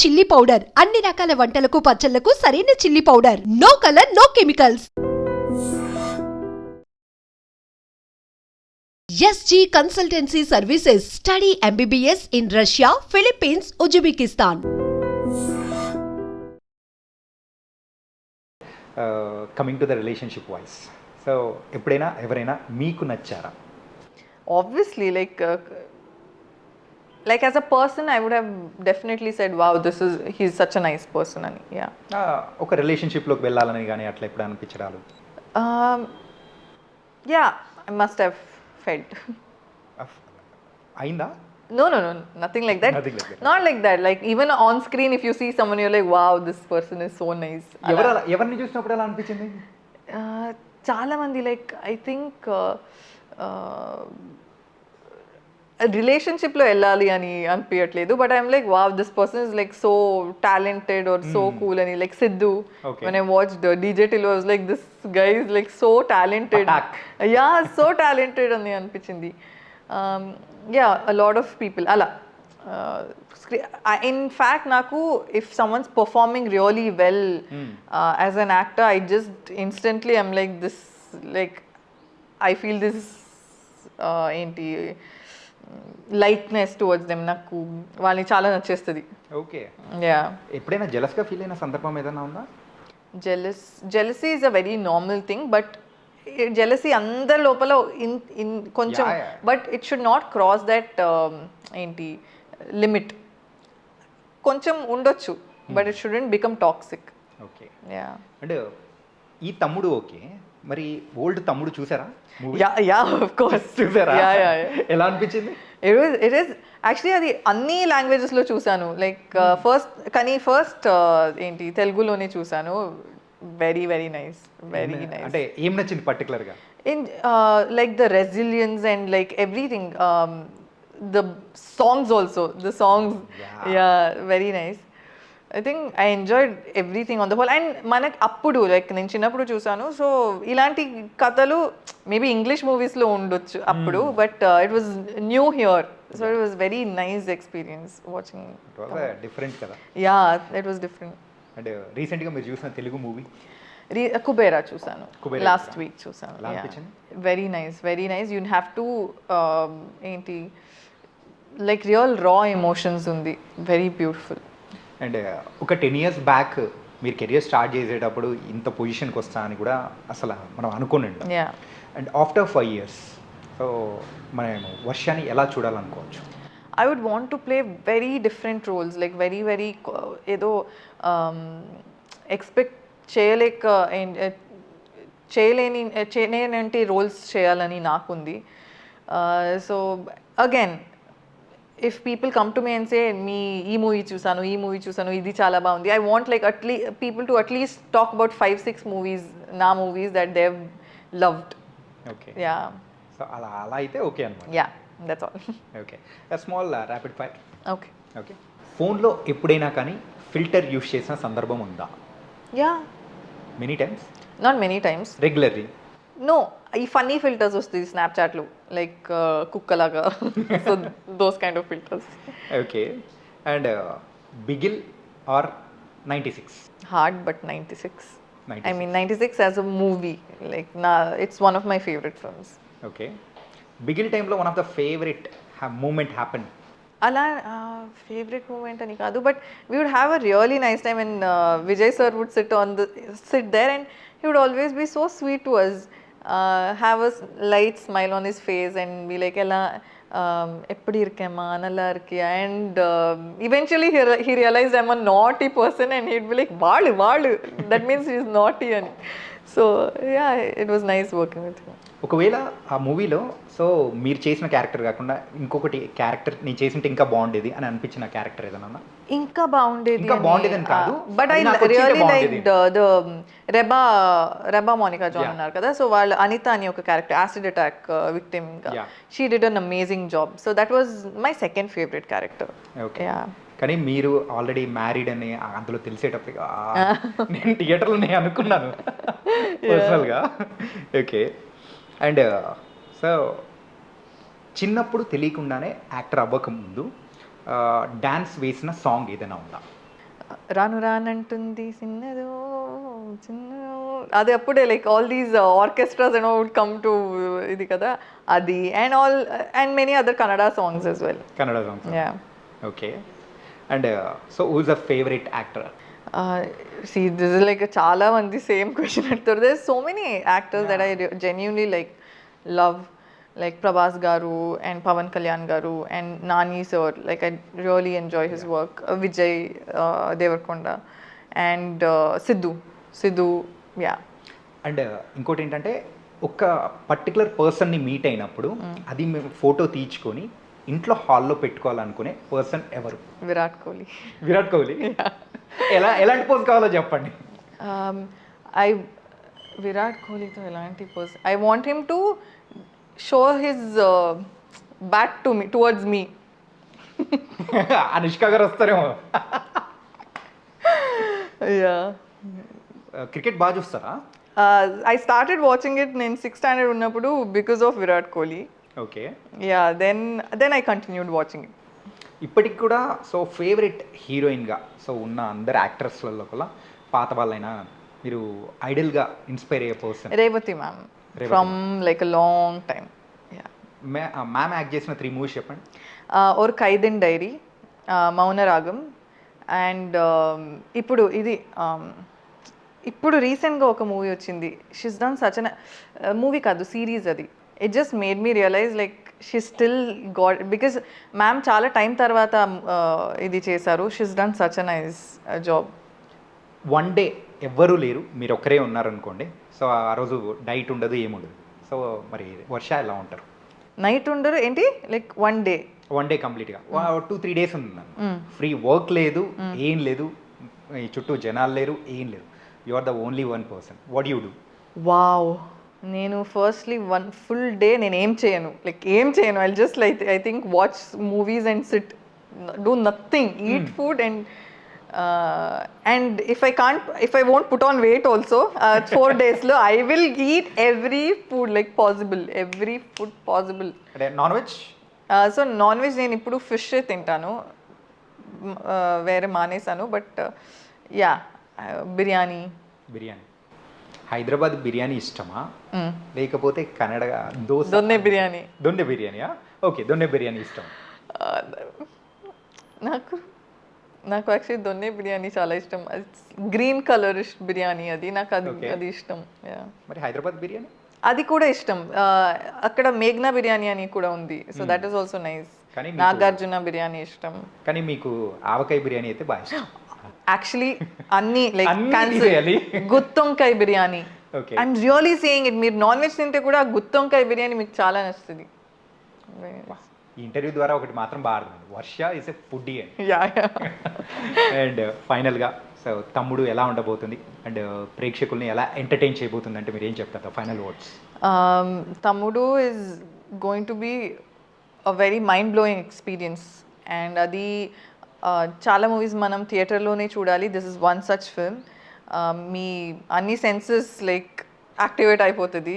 Chilli powder. అన్ని రకాల వంటలకు పచ్చళ్ళకు సరైన chilli powder. No colour no chemicals. SG consultancy services. Study MBBS in Russia Philippines Uzbekistan. Coming to the relationship wise so ఎప్పుడైనా ఎవరైనా మీకు నచ్చారా? Obviously like uh, like as a person i would have definitely said wow this is he's such a nice person and yeah Ah, ఒక రిలేషన్షిప్లోకి వెళ్ళాలని కానీ అట్లా ఎప్పుడు అనిపించడాలు um, yeah i must have felt అఫ్- అయిందా no no no nothing like that Nothing like that. not like that like even on screen if you see someone you're like wow this person is so nice ఎవరిని చూసినప్పుడు ఎలా అనిపించింది Uh, చాలా మంది like I think రిలేషన్షిప్లో వెళ్ళాలి అని అనిపించట్లేదు but I'm like wow this person is like so talented or so cool అని like Siddhu. When I watch DJ till was like this guy is like so talented. Yeah so talented అని అనిపించింది. Yeah lot of people అలా in fact నాకు if someone's performing really well as an actor I just instantly I'm like this like I feel this ఏంటి likeness towards them నాకు వాళ్ళని చాలా నచ్చేస్తుంది. Okay. Yeah ఎప్పుడైనా జలస్గా feel అయిన సందర్భం ఏదైనా ఉందా? Jealous jealousy is a very normal thing but jealousy అందరి లోపల ఇన్ ఇన్ కొంచెం. But it should not cross that ఏంటి లిమిట్ కొంచెం ఉండొచ్చు but it shouldn't become toxic okay yeah అంటే ఈ తమ్ముడు ఓకే. మరి ఓల్డ్ తమ్ముడు చూసారా? యా యా ఆఫ్ కోర్స్ చూసారా? యా యా ఎలా అనిపించింది? ఇట్ ఈస్ యాక్చువల్లీ అది అన్ని లాంగ్వేజెస్లో చూశాను లైక్ ఫస్ట్ కానీ ఫస్ట్ ఏంటి తెలుగులోనే చూశాను very very nice very nice అంటే ఏం నచ్చింది పర్టికులర్గా in uh, like the resilience and like everything um, the songs also. The songs. Yeah. I think i enjoyed everything on the whole. And మనకు అప్పుడు లైక్ నేను చిన్నప్పుడు చూసాను సో ఇలాంటి కథలు మేబీ ఇంగ్లీష్ మూవీస్లో ఉండొచ్చు అప్పుడు but it was new here so it was very nice experience watching different కదా yeah it was different and రీసెంట్గా మీరు చూసిన తెలుగు మూవీ కుబేరా చూసాను లాస్ట్? వీక్ చూసాను? Very nice very nice you have to ఏంటి లైక్ రియల్ రా ఎమోషన్స్ ఉంది. Very beautiful and ఒక ten years back మీరు కెరియర్ స్టార్ట్ చేసేటప్పుడు ఇంత పొజిషన్కి వస్తా అని కూడా అసలు మనం అనుకోని yeah and after five years so మనం వర్షాన్ని ఎలా చూడాలనుకోవచ్చు? I would want to play very different roles like very very ఏదో ఎక్స్పెక్ట్ చేయలేక ఏం- eh, చేయలేని చేయలేనంటి రోల్స్ చేయాలని నాకుంది. So again if people come to me and say me ఈ మూవీ చూసాను ఈ మూవీ చూసాను ఇది చాలా బాగుంది. I want like at least people to at least talk about five six movies నా movies that they've loved okay yeah so అలా అలా అయితే ఓకే అనమాట yeah that's all okay small rapid fire okay okay ఫోన్లో ఎప్పుడైనా కానీ filter use చేసిన సందర్భం ఉందా? Yeah many times not many times regularly no ఈ ఫన్నీ ఫిల్టర్స్ వస్తాయి స్నాప్చాట్లో లైక్ కుక్కలాగా. So those kind of filters okay and Bigil or ninety six hard but ninety six I mean ninety six as a movie like నా it's one of my favourite films okay Bigil టైంలో one of the favourite moment happen అలా favourite moment అని కాదు but we would have a really nice time and Vijay sir would sit on the seat there and he would always be so sweet to us Uh, have a light smile on his face and be like, Ella, um, and um, eventually he, he realized I'm a naughty person and he'd be like, Walu, Walu. That means he's naughty. And yeah it was nice working with him. ఒకవేళ ఆ మూవీలో so మీరు చేసిన character కాకుండా ఇంకొకటి character నేను చేసింటే ఇంకా బాగుండేది అని అనిపించిన క్యారెక్టర్ ఏదన్నా ఇంకా బాగుండేది ఇంకా బాగుండేదని కాదు, బట్ ఐ రియలీ లైక్ బాగుండేది. The Reba Reba Monika John. ఉన్నారు కదా సో వాళ్ళు అనిత అని ఒక character acid attack victim. She did an amazing job so that was my second favourite character okay yeah కానీ మీరు ఆల్రెడీ మ్యారీడ్ అని అందులో తెలిసేటప్పుడు నేను థియేటర్లో నేను అనుకున్నాను. పర్సనల్గా ఓకే అండ్ సో చిన్నప్పుడు తెలియకుండానే యాక్టర్ అవ్వక ముందు డాన్స్ వేసిన సాంగ్ ఏదైనా ఉందా? రాను రానంటుంది చిన్నదో చిన్నదో. అది అప్పుడే like all these orchestras and would come to ఇది కదా? అది and all and many other Kannada songs as well Kannada songs yeah okay and so who's a favourite actor see this is like చాలా మంది same question అడుగుతారు. There so many actors that I genuinely like love like Prabhas garu and Pawan Kalyan garu and Nani sir like I really enjoy his work Vijay Deverakonda and Siddhu Siddhu yeah and ఇంకోటి ఏంటంటే ఒక particular పర్సన్ని meet అయినప్పుడు అది మేము photo తీయించుకొని ఇంట్లో హాల్లో పెట్టుకోవాలనుకునే person ఎవరు? విరాట్ కోహ్లీ. విరాట్ కోహ్లీ? ఎలా ఎలాంటి పోజ్ కావాలో చెప్పండి. ఐ విరాట్ కోహ్లీతో ఎలాంటి person I want him to show his back to me towards me Anushka garu వస్తారేమో. యా క్రికెట్ బాగా చూస్తారా? ఐ స్టార్టెడ్ వాచింగ్ ఇట్ నేను సిక్స్త్ స్టాండర్డ్ ఉన్నప్పుడు because of Virat Kohli. Okay yeah then then I continued watching ఇప్పటికి కూడా so favourite హీరోయిన్గా so ఉన్న అందరు యాక్టర్స్లలో కూడా పాత వాళ్ళైనా మీరు ఐడల్గా ఇన్స్పైర్ అయ్యే person Revathi ma'am from like long time ma'am act చేసిన త్రీ మూవీస్ చెప్పండి. ఓర్ ఖైదన్ డైరీ మౌనరాగం అండ్ ఇప్పుడు ఇది ఇప్పుడు రీసెంట్గా ఒక మూవీ వచ్చింది. She's done such an movie కాదు సిరీస్ అది. It just made me realize like she still got because ma'am చాలా టైం తర్వాత uh, ఇది చేశారు. She's done such a nice job one day ఎవ్వరూ లేరు. మీరు ఒక్కరే ఉన్నారనుకోండి. సో ఆ రోజు డైట్ ఉండదు ఏముండదు. సో మరి వర్ష ఎలా ఉంటారు? నైట్ ఉండరు. ఏంటి? Like one day one day కంప్లీట్గా టూ త్రీ డేస్ ఉంది ఫ్రీ వర్క్ లేదు ఏం లేదు. ఈ చుట్టూ జనాలు లేరు ఏం లేదు. You are the only one person what you do wow నేను ఫస్ట్లీ వన్ ఫుల్ డే నేను ఏం చేయను. లైక్ ఏం చేయను. I just like I think watch movies and sit do nothing eat food and and if I can't if I won't put on weight also four డేస్లో I will eat every food like possible every food possible non veg so non veg నేను ఇప్పుడు fish తింటాను. Uh, వేరే మానేశాను but yeah biryani. Biryani. Hyderabad biryani ఇష్టమా? లేకపోతే కన్నడ దోశ దొన్నె బిర్యానీ. దొన్నె బిర్యానీయా? Okay donne biryani ఇష్టం. నాకు నాకు యాక్చువల్లీ దొన్నె బిర్యానీ చాలా ఇష్టం. గ్రీన్ కలర్ బిర్యానీ అది. నాకు అది. అది ఇష్టం. మరి హైదరాబాద్ బిర్యానీ? అది కూడా ఇష్టం. అక్కడ మేఘ్నా బిర్యానీ అని కూడా ఉంది. So that is also nice Nagarjuna biryani ఇష్టం. కానీ మీకు ఆవకాయ బిర్యానీ అయితే బాగా ఇష్టం. యాక్చువల్లీ అన్ని like cancel. గుత్తొంకాయ biryani. I'm really saying it మీరు నాన్ వెజ్ తింటే కూడా గుత్తొంకాయ బిర్యానీ మీకు చాలా నచ్చుతుంది. ఈ ఇంటర్వ్యూ ద్వారా ఒకటి మాత్రం బాగా Varsha is a foodie and and ఫైనల్గా సో తమ్ముడు ఎలా ఉండబోతుంది? అండ్ ప్రేక్షకుల్ని ఎలా ఎంటర్టైన్ చేయబోతుంది అంటే మీరు ఏం చెప్తారు? Final words um, Tamudu is going to be a very mind blowing experience. And అది uh, చాలా మూవీస్ మనం థియేటర్లోనే చూడాలి. This is one such film మీ అన్ని సెన్సెస్ లైక్ యాక్టివేట్ అయిపోతుంది.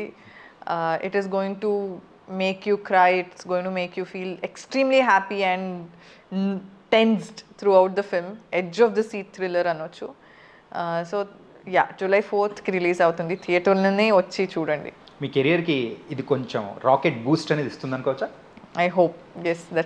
It is going to make you cry it's going to make you feel extremely happy and tensed throughout the film edge of the seat thriller అనొచ్చు. So yeah July ఫోర్త్కి release అవుతుంది. థియేటర్లోనే వచ్చి చూడండి. మీ కెరియర్కి ఇది కొంచెం rocket Boost అనేది ఇస్తుంది అనుకోవచ్చా I hope. Yes, that's